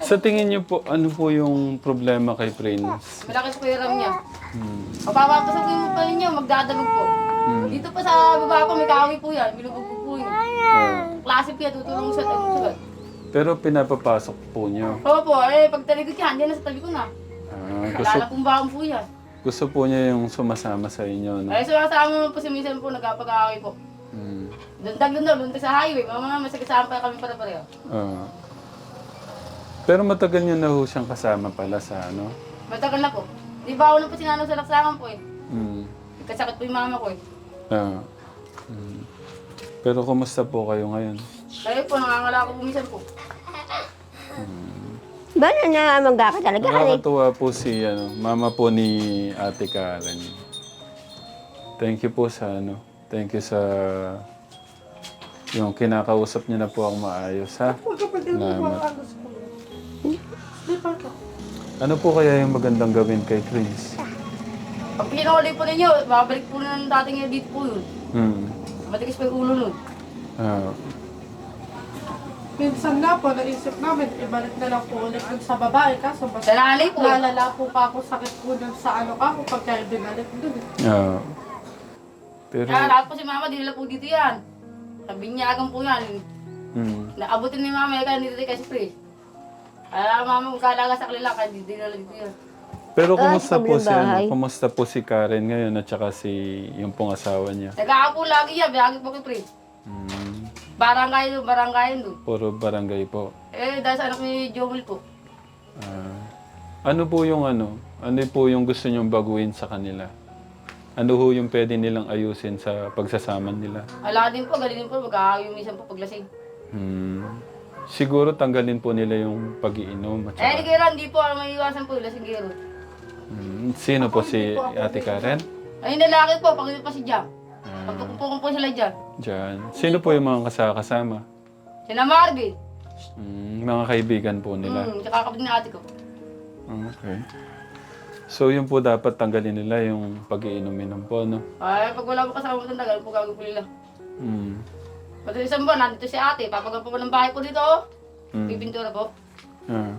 Sa tingin niyo po, ano po yung problema kay Prince? Malaki po yung ram niya. Hmm. Mapapapasagin mo pa ninyo, magdadamag po. Hmm. Dito pa sa baba po, may kahoy po yan. Binubugbog po yun. Ah. Klase po yan, tutulong sa tagusugan. pero pinapapasok po niyo. Oo po, eh, pag talikod yan, yan na sa tabi ko na. Ah, gusto, Lala pong baon po yan. gusto po niya yung sumasama sa inyo, no? Ay, sumasama mo po si minsan po, nagkapag-aaway po. Hmm. Dundag doon daw, lundag sa highway. Mga masakasama pa kami para pareho. Ah. Pero matagal niyo na ho siyang kasama pala sa ano? Matagal na po. Di ba ako na po sinanaw sa laksangan po eh. Hmm. Kasakit po yung mama ko eh. Ah. Hmm. Pero kumusta po kayo ngayon? Kaya po, nangangala ko po minsan po. Ba na namangga ka talaga? Ay, Nakakatuwa po si ano, mama po ni Ate Karen. Thank you po sa ano. Thank you sa yung kinakausap niyo na po ako maayos ha. Huwag ka pa din Salamat. ano. Slipper ka. Ano po kaya yung magandang gawin kay Prince? Pag pinakuli po ninyo, babalik po na ng dating yun dito po yun. Hmm. Matigas pa yung ulo nun. Ah, Minsan nga po, naisip namin, ibalik na lang po ulit dun sa babae. Kaso mas Sa po. eh. lalala po pa ako sakit po dun sa ano ka, kapag kayo binalik dun. ah. Pero Kaya lahat po si mama, dinala po dito yan. Sabi niya, agam po yan. hmm. Naabutin ni mama, kaya dito kasi pre. Kaya mama, magkalaga sa kanila, kaya dinala dito yan. Pero Ah, kumusta sa po si ano, bahay. kumusta po si Karen ngayon at saka si yung pong asawa niya? Nag-aapo lagi yan, biyagi po kay pre. Hmm. Barangay doon, barangay doon. Puro barangay po. Eh, dahil sa anak ni Jomel po. Ah. ano po yung ano? Ano po yung gusto niyong baguhin sa kanila? Ano ho yung pwede nilang ayusin sa pagsasama nila? Ala din po, galing din po, mag-aayo minsan po paglasing. Hmm. Siguro tanggalin po nila yung pag-iinom at Eh, saka... ni Kira, hindi po, may iwasan po, lasing Kiro. Hmm. Sino po si Ate Karen? Ay, lalaki po, pag pa si Jam. Ah, Pagpupukong po sila dyan. Diyan. Sino po yung mga kasakasama? Sila Marvin. Hmm. Mga kaibigan po nila. Hmm, tsaka kapatid ng ate ko. Okay. So yun po dapat tanggalin nila yung pag-iinom-inom po, no? Ay, pag wala po kasama mo tagal po gagawin po nila. Hmm. Pati isang buwan, nandito si ate, papagal po ng bahay po dito. oh. Hmm. Pipintura po. Ah.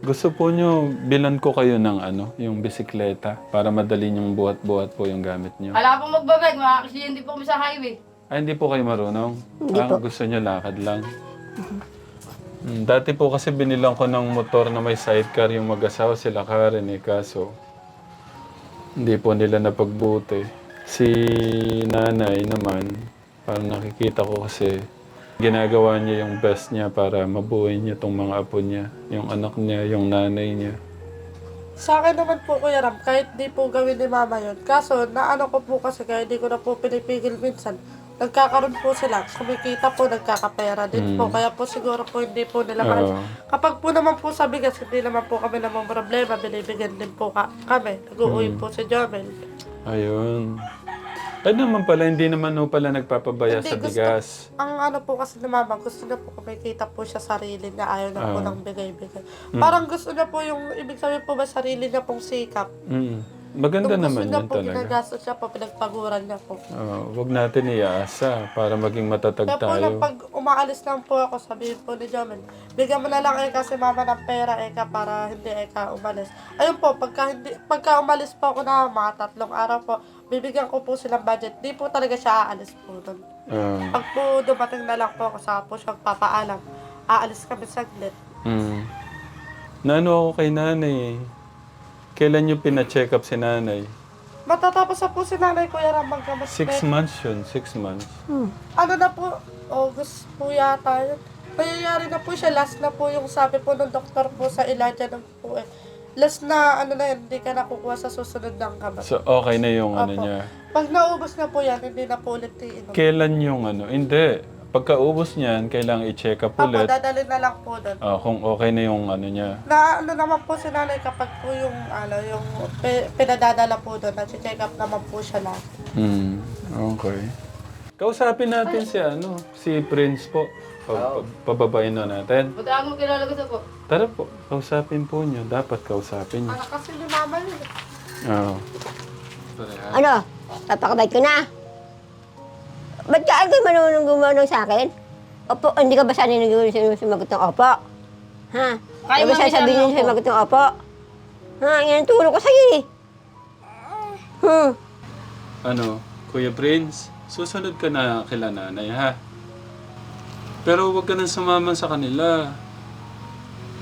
Gusto po nyo, bilan ko kayo ng ano, yung bisikleta para madali yung buhat-buhat po yung gamit nyo. Wala pong magbabag, makakaksiyente po kami sa highway. Ay, hindi po kayo marunong? Hindi ah, po. Gusto nyo lakad lang? Hmm, dati po kasi binilang ko ng motor na may sidecar yung mag-asawa sila Karen eh, kaso hindi po nila napagbuti. Si nanay naman, parang nakikita ko kasi ginagawa niya yung best niya para mabuhay niya tong mga apo niya, yung anak niya, yung nanay niya. Sa akin naman po, Kuya Ram, kahit di po gawin ni Mama yun. Kaso, naano ko po kasi kaya di ko na po pinipigil minsan. Nagkakaroon po sila, kumikita po, nagkakapera din po. Kaya po siguro po hindi po nila Oo. Kapag po naman po sa bigas, hindi naman po kami namang problema, binibigyan din po ka, kami. Nag-uwi po si Jomel. Ayun. Ay naman pala, hindi naman ho pala nagpapabaya Hindi, sa gusto- bigas. Ang ano po kasi ni Mama, gusto niya po kumikita po siya sarili niya, ayaw na po Ah. ng bigay-bigay. Parang gusto niya po yung, ibig sabihin po ba sarili niya pong sikap. Mm. Maganda Kung naman gusto niya yan po, talaga. ginagastos niya po, pinagpaguran niya po. Oh, wag natin iasa para maging matatag Kaya po lang tayo. pag umaalis lang po ako, sabihin po ni Jomel, bigyan mo na lang Eka si mama ng pera Eka para hindi Eka umalis. Ayun po, pagka, hindi, pagka umalis po ako na mga tatlong araw po, bibigyan ko po silang budget. Di po talaga siya aalis po doon. Ah, Pag po dumating na lang po ako, saka po siya papaalam. Aalis kami saglit. mm. Naano ako kay nanay. Kailan niyo pina-check up si nanay? Matatapos na po si nanay Kuya Ram magkamot. Six months yun, six months. Ano na po, August po yata yun. Nangyayari na po siya, last na po yung sabi po ng doktor po sa Elijah ng po eh. Last na ano na yun, hindi ka nakukuha sa susunod ng gabat. So, okay na yung ano Opo. niya. Pag naubos na po yan, hindi na po ulit iinom. Kailan yung ano? Hindi. Pagkaubos niyan, kailangan i-check up Papa, ulit. dadalhin na lang po doon. Ah, kung okay na yung ano niya. Na ano naman po si nanay kapag po yung, ano, yung pi- pinadadala po doon, na-check up naman po siya lang. Hmm, okay. Kausapin natin si ano, si Prince po. Pa- pa- pababain na natin. Buti ako mo kilala ko sa po. Tara po, kausapin po niyo. Dapat kausapin niyo. Anak kasi ni mama yun. Oo. ano? Papakabait ko na. Ba't ka agad manunong gumanong sa akin? Opo, hindi ka ba sanay nag sumagot ng opo? Ha? Kaya Kaya ba mo, sasabihin niyo sa'yo magot ng opo? Ha? Yan ang tulong ko sa'yo eh. Hmm. Ano, Kuya Prince, susunod ka na kila nanay, ha? Pero huwag ka nang sumama sa kanila.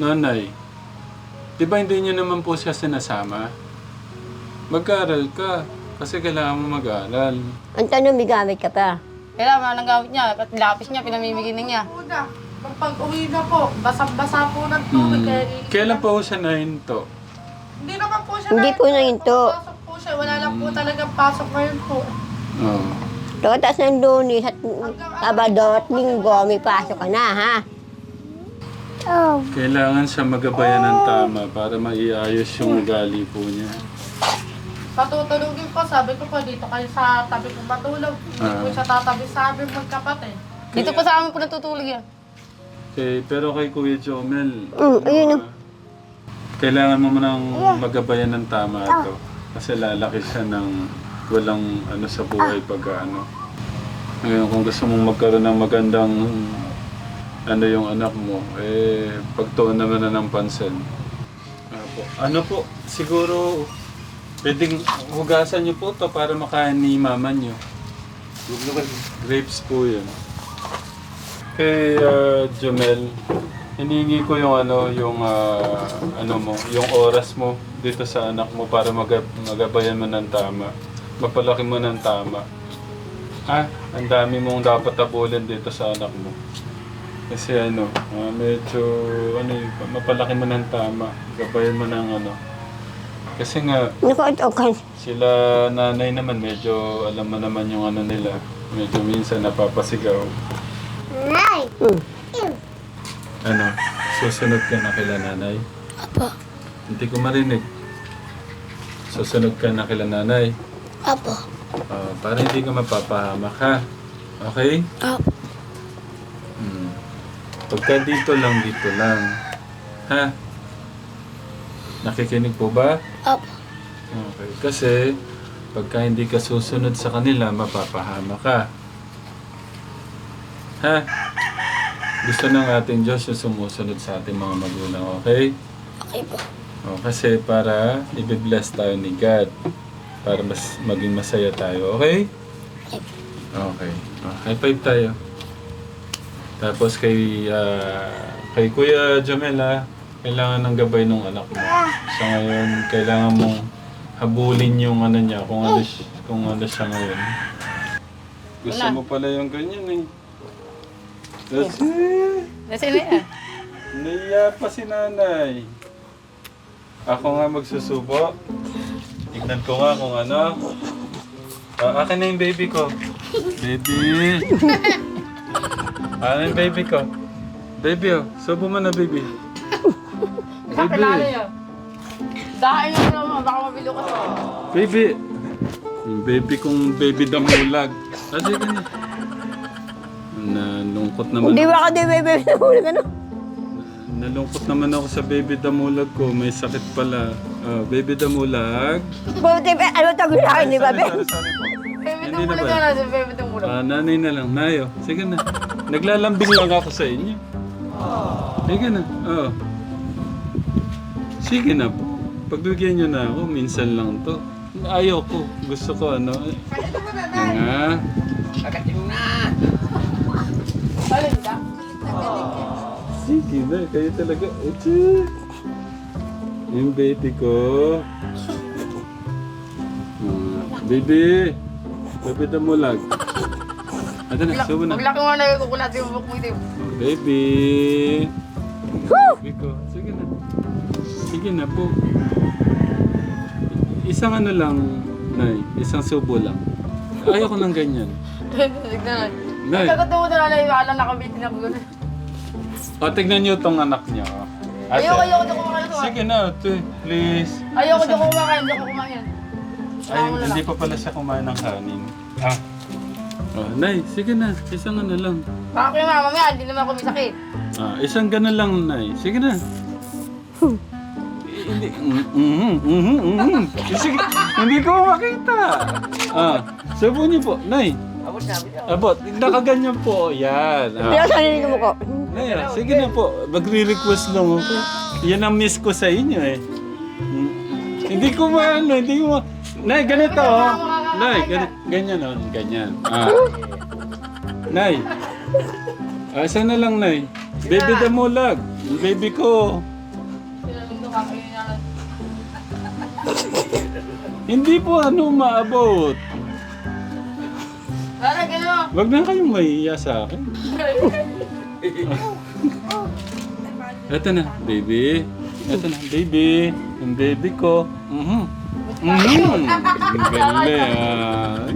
Nanay, di ba hindi niyo naman po siya sinasama? Mag-aaral ka, kasi kailangan mo mag-aaral. Ang tanong, may gamit ka pa. Kaya mga nang gamit niya, at lapis niya, pinamimigay na niya. Una, nung pag-uwi na po, basang-basa po ng tubig. Kaya Hmm. Kailan pa po siya nahinto? Hindi naman po siya Hindi po nahinto. Pasok po siya. Wala lang po talagang pasok ngayon po. Oo. Pagkatapos ng lunes at Sabado at Linggo, may pasok ka na, ha? Kailangan siya magabayan ng tama para maiayos yung ugali po niya. Patutulugin po, sabi ko po, dito kayo sa tabi ko matulog. Hindi po Ah. siya tatabi sa amin magkapatid. Dito pa sa amin po natutulog yan. Okay, pero kay Kuya Jomel, Mm, ayun ah, kailangan mo nang magabayan ng tama ito. Kasi lalaki siya ng walang ano sa buhay pag ano. Ngayon, kung gusto mong magkaroon ng magandang ano yung anak mo, eh, pagtuon naman na ng pansin. Apo. Ano po, siguro, pwedeng hugasan niyo po to para makain ni mama niyo. Grapes po yun. Kay uh, Jomel, hiningi ko yung ano, yung ah, ano mo, yung oras mo dito sa anak mo para mag magabayan mo ng tama. Mapalaki mo ng tama. Ha? Ang dami mong dapat abulin dito sa anak mo. Kasi ano, ah, medyo ano, mapalaki mo ng tama. Gabayan mo ng ano. Kasi nga, Naku, ito kan. sila nanay naman, medyo alam mo naman yung ano nila. Medyo minsan napapasigaw. Hmm. Ano? Susunod ka na kila nanay? Apo. Hindi ko marinig. Susunod ka na kila nanay? Apo. Ah, para hindi ka mapapahamak ha? Okay? Apo. Hmm. Pagka dito lang, dito lang. Ha? Nakikinig po ba? Okay. Kasi, pagka hindi ka susunod sa kanila, mapapahama ka. Ha? Gusto ng ating Diyos yung sumusunod sa ating mga magulang, okay? Okay po. O, kasi para i-bless tayo ni God. Para mas maging masaya tayo, okay? Okay. O, high five tayo. Tapos kay, ah, kay Kuya Jamela, kailangan ng gabay ng anak mo. Sa ngayon, kailangan mong habulin yung ano niya, kung ano, si- kung ano siya ngayon. Gusto Wala. mo pala yung ganyan eh. Kasi, Nasa na yan. naiya pa si nanay. Ako nga magsusubo. Tignan ko nga kung ano. Ah, akin na yung baby ko. Baby! ano yung baby ko? Baby oh, subo mo na baby. Kakilala yan. Dahil nga naman, baka mabilo ka sa Baby! Yung baby kong baby damulag. Ah, sige na. Nalungkot naman. Hindi ba ka di bebe na huli ka no? Nalungkot naman ako sa baby damulag ko. May sakit pala. Ah, baby damulag. Buti ba, ano tawag sa akin, di ba, be? Sorry, sorry po. Bebe Hindi na tumulag ba? ka na, sa bebe tumulag. Ah, nanay na lang. Nayo. Sige na. Naglalambing lang ako sa inyo. Sige na. Oo. Sige na po. Pagbigyan nyo na ako, minsan lang to. Ayaw ko. Gusto ko ano. eh. Nga. Alin ka? Sige na. Kayo talaga. Eche. Yung baby ko. Ah, baby. Baby damulag. Ito na. Subo na. Maglaki mo na yung kukulat yung mo ito. Baby! Baby ko. Sige na. Sige na po. Isang ano lang, Nay. Isang subo lang. Ayaw ko ng ganyan. Tignan na. Nay. Nagkakatawa na lang yung alam na kami tinabugan. O, tignan niyo tong anak niya. oh. Ate. Ayoko, ayoko di kumakain ito. Sige na, ate. Please. Ayoko di kumakain, di ko kumain. Ay, hindi pa pala siya kumain ng kanin. Ah. Oh, Nay, sige na. Isang ano lang. Baka kayo mama, mamaya, hindi naman ako may sakit. Ah, isang ganun lang, Nay. Sige na. Hindi. Mm, mm, mm, mm, mm. Sige, hindi ko makita. Ah, subo niyo po, Nay. Abot, nakaganyan po. Yan. Hindi Ah. ako sarili mo ko. Nay, ah, sige na po. Magre-request lang ako. Yan ang miss ko sa inyo eh. Hmm. Hindi ko maano, hindi ko ma... Nay, ganito oh. Nay, ganito, ganyan oh. Ganyan. Ah. Nay. Asa na lang, Nay? Baby damulag. Baby ko. Hindi po ano maabot. Lara, gano'n. Wag na kayong mahiya sa akin. Ito na, baby. Ito na, baby. Yung baby ko. Mhm. Mhm. Ang galing ah.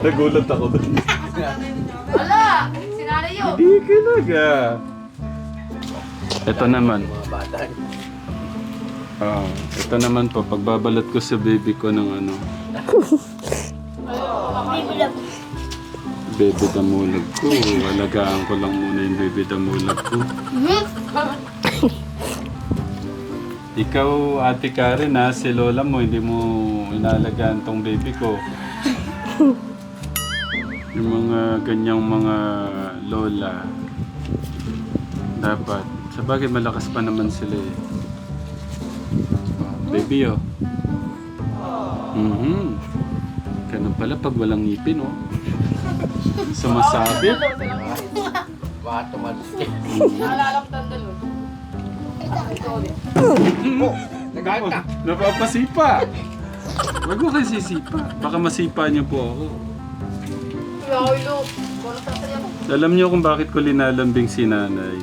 Nagulat ako doon. Wala! Sinali yun. Hindi ka naga. Ito naman. Ah, ito naman po, pagbabalat ko sa baby ko ng ano. Baby damulag ko. Alagaan ko lang muna yung baby damulag ko. Ikaw, ate Karen ha, si lola mo, hindi mo inalagaan tong baby ko. Yung mga ganyang mga lola, dapat. Sa bagay, malakas pa naman sila eh. Baby, oh. Mhm. Ganun pala pag walang ngipin, oh. Sumasabit. Ito ulit. Nako, napapasipa. Huwag mo kayo sisipa. Baka masipa niyo po ako. Alam niyo kung bakit ko linalambing si nanay.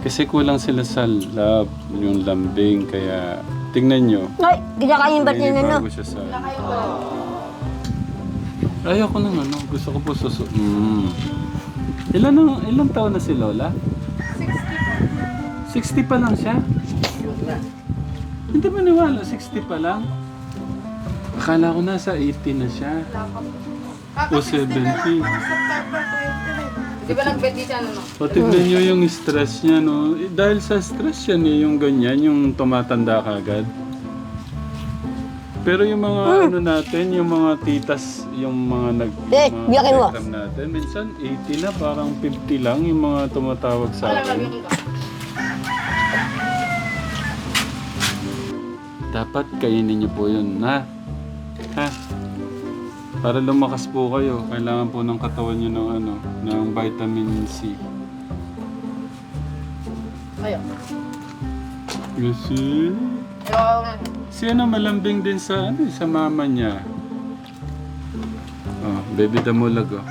Kasi kulang sila sa love, yung lambing. Kaya tingnan niyo. Ay, ginakain ba't yun ano? Bago siya sa... Ba? Ayoko nang ano. Gusto ko po susu... Mm. Ilan, ang, ilan taon na si Lola? 60 pa lang siya? Hindi ba niwala? 60 pa lang? Akala ko nasa 80 na siya. O 70. September 29. Di ba nag-bet siya ano? no? O tignan nyo yung stress niya, no? Eh, dahil sa stress yan eh, yung ganyan, yung tumatanda kagad. Pero yung mga ano natin, yung mga titas, yung mga nag... Eh, mga biyakin mo. natin, minsan 80 na, parang 50 lang yung mga tumatawag sa Wala akin. lagyan ka. Dapat kainin niyo po yun, ha? Para lumakas po kayo, kailangan po ng katawan niyo ng ano, ng vitamin C. Ayaw. Kasi... Ayaw. Si ano malambing din sa ano sa mama niya. Oh, baby damulag oh.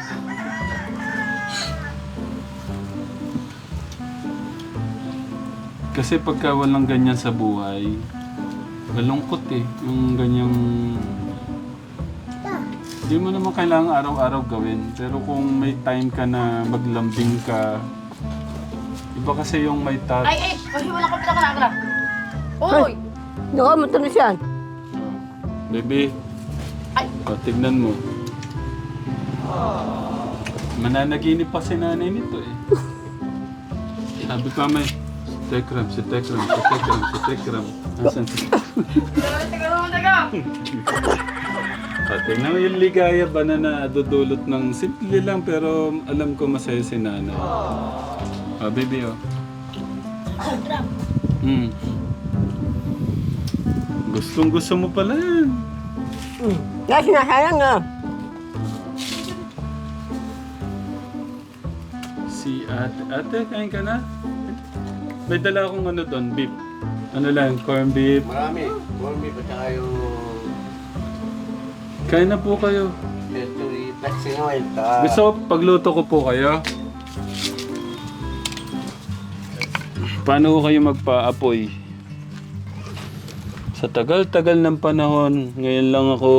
Kasi pagka walang ganyan sa buhay, malungkot eh. Yung ganyang... Hindi mo naman kailangan araw-araw gawin. Pero kung may time ka na maglambing ka, iba kasi yung may tat... Ay, ay! Kasi wala ko pala ka na agad. Uy! Naku, matulis yan. Baby, Ay! O, tignan mo. Mananaginip pa si nanay nito eh. Sabi ko may, si Tekram, si Tekram, si Tekram, si Tekram. Asan si Teka, teka naman, teka! O, tignan mo yung ligaya ba na nadudulot ng simple lang pero alam ko masaya si nanay. O, baby oh. Hmm. Gustong gusto mo pala yan. Hmm. Kaya sinasayang na. Si ate. Ate, kain ka na? May dala akong ano doon, beef. Ano lang, corn beef. Marami. Corn beef at saka yung Kain na po kayo. Gusto ko, pagluto ko po kayo. Paano ko kayo magpa-apoy? Sa tagal-tagal ng panahon, ngayon lang ako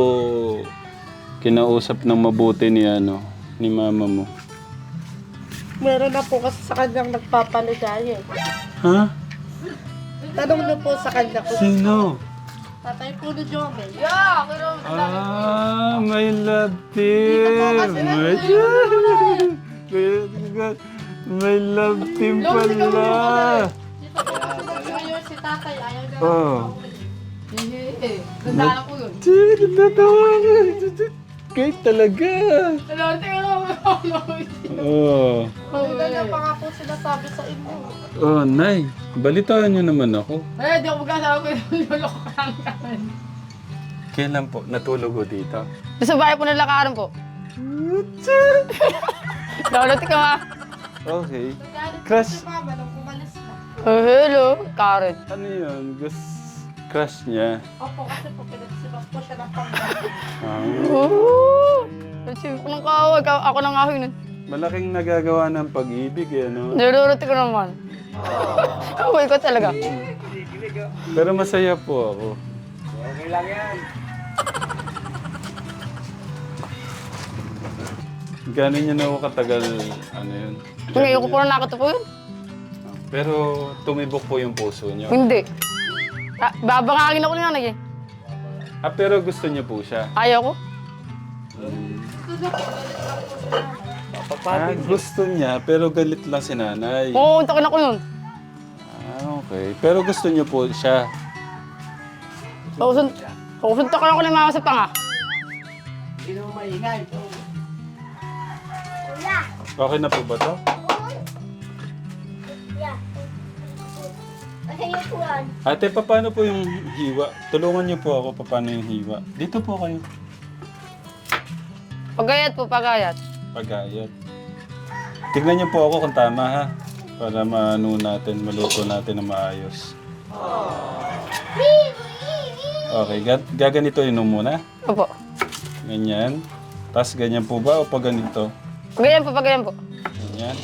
kinausap ng mabuti ni ano, ni mama mo. Meron na po kasi sa kanyang nagpapaligaya. eh. Ha? Tanong niyo po sa kanya kung Sino? Tatay po ni Jomel. Yeah! Pero, Ah, my love team. kasi My God. My love team pala. Ngayon si tatay ayaw niya. Oh. Eh, ganda ko yun. Natawa ka. Kahit talaga. Ano, tingnan mo. Oh. Hindi niya pa nga po sinasabi sa inyo. Oh, Nay. Balitaan niyo naman ako. Eh, di ako magkasama ko yung. Kailan po? Natulog ko dito? Sa bahay po nalakaran po. Lolote ka nga. Okay. Crush. si mama nung umalis na. Oh, hello, Karen. Ano yun? Gusto crush niya. Opo, kasi po pinagsibak po siya ng panggabi. Ah. Oo. Kasi ko nang kaawag, ako nang ahoy nun. Malaking nagagawa ng pag-ibig eh, no? Niluluto ko naman. Kaaway ko talaga. Pero masaya po ako. Okay lang yan. Gano'n niya na ako katagal, ano yun? Ngayon ko po na nakatupo yun. Pero tumibok po yung puso niyo. Hindi. Ah, babangangin ako ni nanay eh. Ah, pero gusto niyo po siya. Ayaw ko. Ah, gusto niya, pero galit lang si nanay. Oo, untakin ako nun. Ah, okay. Pero gusto niyo po siya. Pausun, pausuntakan ako ni mama sa panga. Hindi naman maingay. Okay na po ba to? Ate, paano po yung hiwa? Tulungan niyo po ako paano yung hiwa. Dito po kayo. Pagayat po, pagayat. Pagayat. Tignan niyo po ako kung tama ha. Para maano natin, maluto natin na maayos. Okay, ga- gaganito yun muna. Opo. Ganyan. Tapos ganyan po ba o pag ganito? Pagayan po, pagayan po. Ganyan.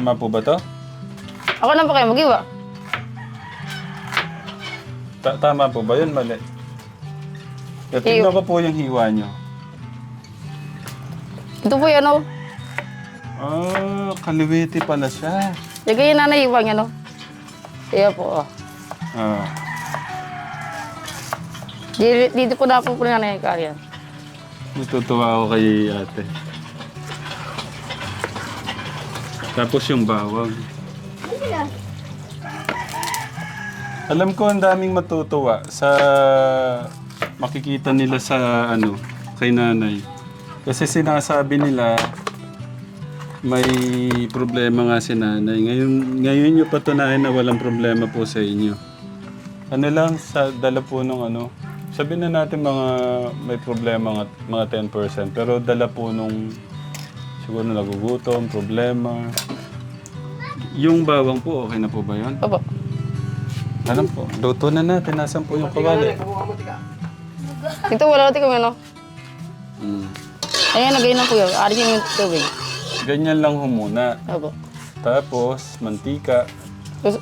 Tama po ba to? Ako na po kayo, mag-iwa. Ta- tama po ba yun? Mali. Kaya tignan ko po yung hiwa nyo. Ito po yan, oh. Ah, kaliwiti pala siya. Sige, yung nanay, iwan yan, oh. Iya po, oh. Ah. Dito, dito po na po po nanay kaya. Natutuwa ako kay ate. Tapos yung bawang. Alam ko ang daming matutuwa sa makikita nila sa ano kay nanay. Kasi sinasabi nila may problema nga si nanay. Ngayon, ngayon nyo patunayan na walang problema po sa inyo. Ano lang, sa dala po nung ano, sabi na natin mga may problema mga 10%, pero dala po nung siguro nagugutom, problema. Yung bawang po, okay na po ba yun? Opo. Alam po, luto na natin. Nasaan po yung kawali? Ito, wala natin kami, no? Mm. Ayan, nagayon na po yun. Arisin yung tubig. Ganyan lang ho muna. Opo. Tapos, mantika. Tapos,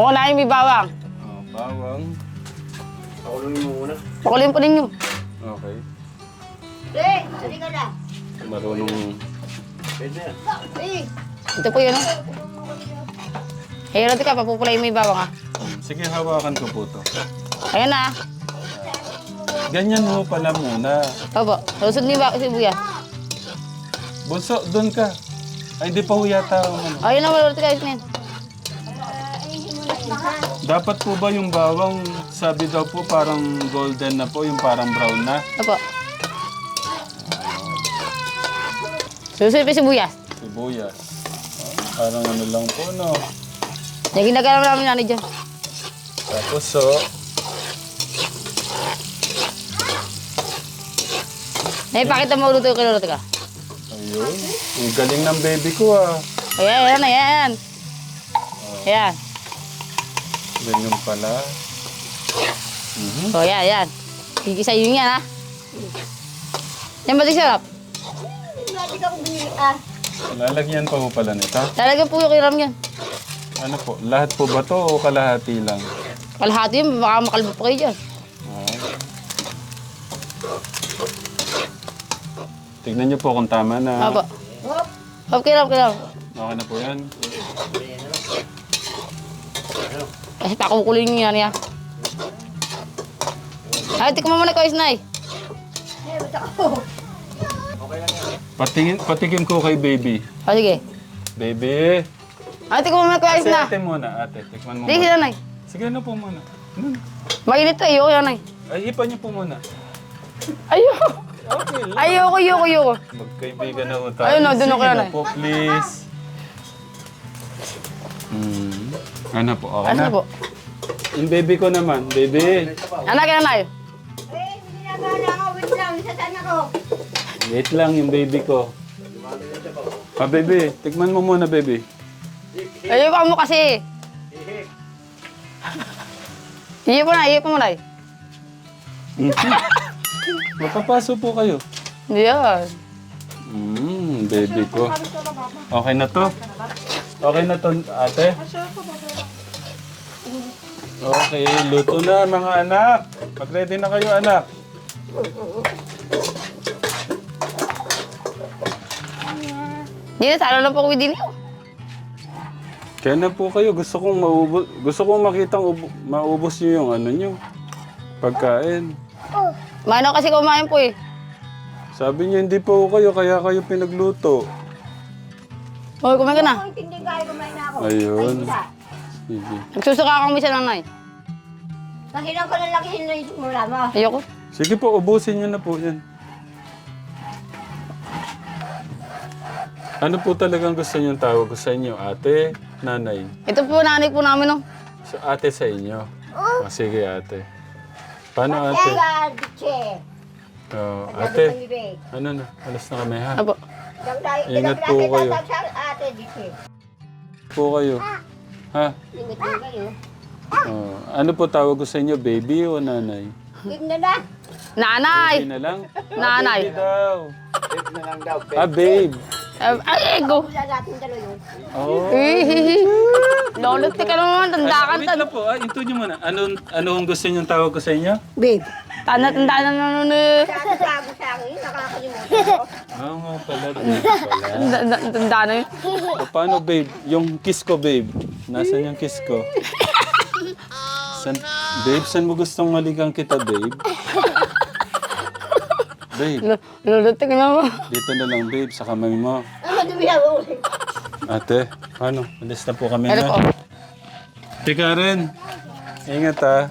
Oo, na may bawang. Oh, bawang. Pakulungin mo muna. Pakulin po ninyo. Okay. Eh, hindi ka na. Marunong... Pwede. Eh, Ito po yun, no? Ayan natin ka, papupulay mo yung bawang, ah. Sige, hawakan ko po to. Ayan na, ah. Ganyan ho pala muna. Opo. Susunod niyo ba kasi buya? Bunso, doon ka. Ay, di pa ho yata ang ano. Ayun na, natin kayo ngayon. Dapat po ba yung bawang, sabi daw po parang golden na po, yung parang brown na? Opo. Susunod pa si buya. Sibuyas. Ah, parang ano lang po, no? Yung ginagawa namin nanay dyan. Tapos, so, Nay, pakita mo luto kay luto ka. ayun. Ang galing ng baby ko, ah. Ayan, ayan, ayan. Ayan. Ganyan pala. Mhm. O, ayan, ayan. Gigisa yun yan, ha? Yan ba di sarap? Hindi ka ko binili ah. Lalagyan pa po pala nito. Talaga po yung kiram yan. Ano po, lahat po ba to o kalahati lang? Kalahati yun, baka makalbo po kayo dyan. Ah. Tignan niyo po kung tama na. Opo. Hop, kiram, kiram. Okay na po yan. Kasi pakukulin nyo yan, yan. Ay, tikman mo na ko, Isnay. Patingin, patikim ko kay baby. O, sige. Baby, Ate ko muna kuya Si na. ate muna, ate. Tikman mo Di si muna. nanay. Sige na po muna. Ano na? Mainit to, ayoko nanay. Ay, ipa niyo po muna. Ayoko. Okay lang. Ayoko, ayoko, ayoko. Magkaibigan na po tayo. Ayun, no, dun ako Sige yan na eh. po, please. Hmm. Ano po, okay Asa na? po? Yung baby ko naman, baby. Anak, nanay. Eh, ginagawa na ako. Wait lang, isa sana ko. Wait lang yung baby ko. Ah, baby. Tikman mo muna, baby. Ayoko mo kasi. Iyo po na, iyo po mo na. Mhm. Mapapaso po kayo. Yan. Mm, baby ko. Okay na to? Okay na to, ate? Okay, luto na mga anak. Mag-ready na kayo, anak. Hindi na, sana lang po ko din niyo. Kaya na po kayo. Gusto kong maubos, gusto kong makitang ubo, maubos niyo yung ano niyo. Pagkain. Mano kasi kumain po eh. Sabi niyo hindi po kayo, kaya kayo pinagluto. Hoy, kumain ka na. Kung hindi kaya kumain na ako. Ayun. Ay. Sige. Nagsusuka akong misa nanay. Nasilang ko na lakihin na yung mula mo. Ayoko. Sige po, ubusin niyo na po yan. Ano po talagang gusto niyong tawag ko sa inyo? Ate, nanay? Ito po nanay po namin oh. So, ate sa inyo? Oh, sige, ate. Paano ate? Oh, Ate. ano na? Alas na kami ha? Ano po? Ingat po kayo. Po kayo. Ha? Ingat po kayo. Oh, ano po tawag ko sa inyo? Baby o nanay? Huwag na na. Baby Nanay! na lang? Nanay! Baby daw. Tip na lang daw. Ah, babe. Eh, Ay, go! Wala natin dalawa yun. Oh. Hihihi. Lolot ka naman, tanda ka. Wait lang po, ah, ito nyo muna. Ano, ano ang gusto nyo tawag ko sa inyo? Babe. Tanda, tanda na naman eh. Sabi sa akin, nakakalimutan ko. Oo nga pala, babe pala. Tanda, na yun. O, paano, babe? Yung kiss ko, babe. Nasaan yung kiss ko? San, babe, saan mo gustong maligang kita, babe? Babe, Lolot ka naman. dito na lang, babe, sa kamay mo. Ano dumi ako? Ate, paano? Alis na po kami Ano na. po? Tika rin. Ingat ah.